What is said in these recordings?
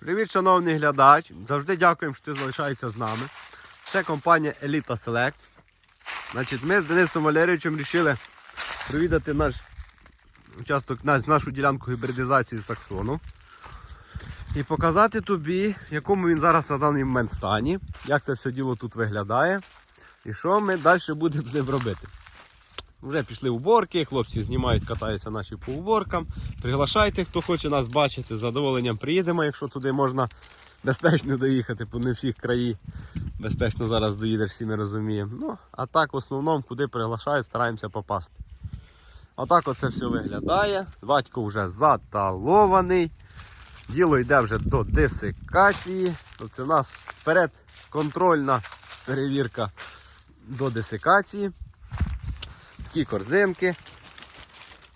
Привіт, шановний глядач. Завжди дякуємо, що ти залишаєшся з нами. Це компанія Еліта Селект. Значить, ми з Денисом Валерійовичем вирішили провідати наш участок, нашу ділянку гібридизації саксону. І показати тобі, в якому він зараз на даний момент стані, як це все діло тут виглядає. І що ми далі будемо з ним робити. Вже пішли уборки, хлопці знімають, катаються наші по уборкам. Приглашайте, хто хоче нас бачити, з задоволенням приїдемо, якщо туди можна безпечно доїхати, бо не всіх краї безпечно зараз доїдеш, всі ми розуміємо. Ну, а так в основному, куди приглашають, стараємося попасти. Отак оце все виглядає. Батько вже заталований. Діло йде вже до десикації. Це у нас вперед контрольна перевірка до десикації. Такі корзинки.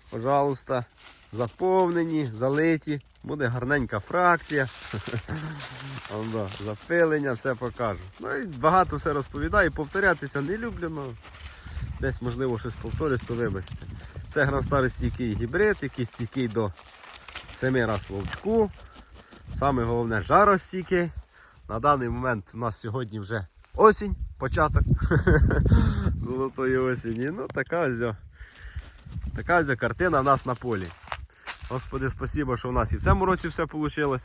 Пожалуйста, заповнені, залиті. Буде гарненька фракція. Запилення, все покажу. Ну і багато все розповідаю. Повторятися не люблю, але десь можливо щось повторюсь, то вибачте. Це гранстаростійкий гібрид, який стійкий до 7 раз вовчку. Саме головне жаростійкий. На даний момент у нас сьогодні вже осінь, початок золотої осені. Ну така ось, така ось картина в нас на полі. Господи, спасибо, що в нас і в цьому році все вийшло.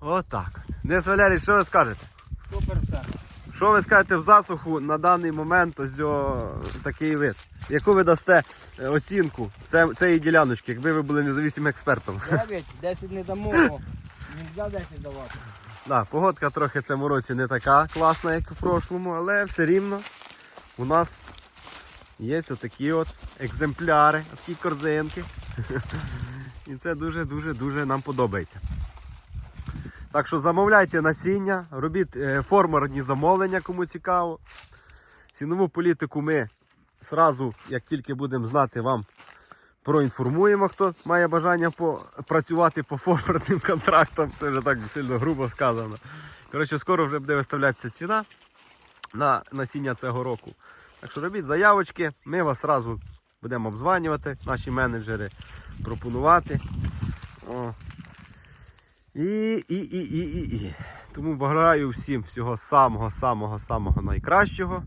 Отак. Денис Валерій, що ви скажете? Супер все. Що ви скажете в засуху на даний момент ось о, такий вид? Яку ви дасте е, оцінку цієї діляночки, якби ви були незалежним експертом? 9, 10 не дамо. Нельзя 10 давати. Да, погодка трохи в цьому році не така класна, як в прошлому, але все рівно у нас є отакі от екземпляри, такі корзинки. І це дуже-дуже-дуже нам подобається. Так що замовляйте насіння, робіть е, формерні замовлення, кому цікаво. Цінову політику ми зразу, як тільки будемо знати, вам проінформуємо, хто має бажання працювати по форвардним контрактам. Це вже так сильно грубо сказано. Коротше, скоро вже буде виставлятися ціна на насіння цього року. Так що робіть заявочки, ми вас одразу будемо обзванювати, наші менеджери пропонувати. О. І, і, і, і, і, і. Тому бажаю всім всього самого-самого-самого найкращого.